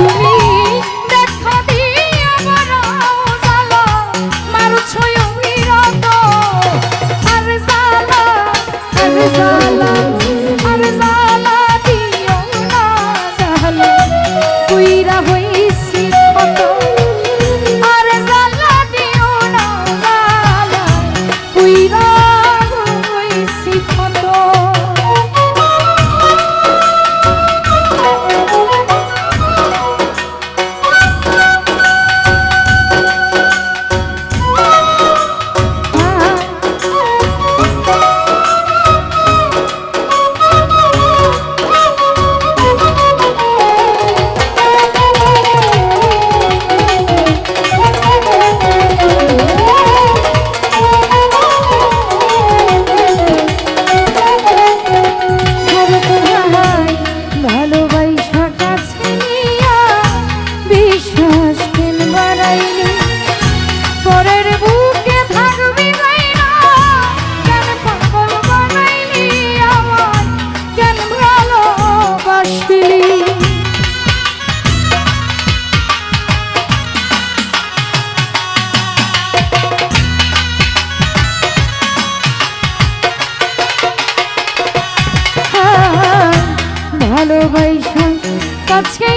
তুমি ভালোবাসা কাছে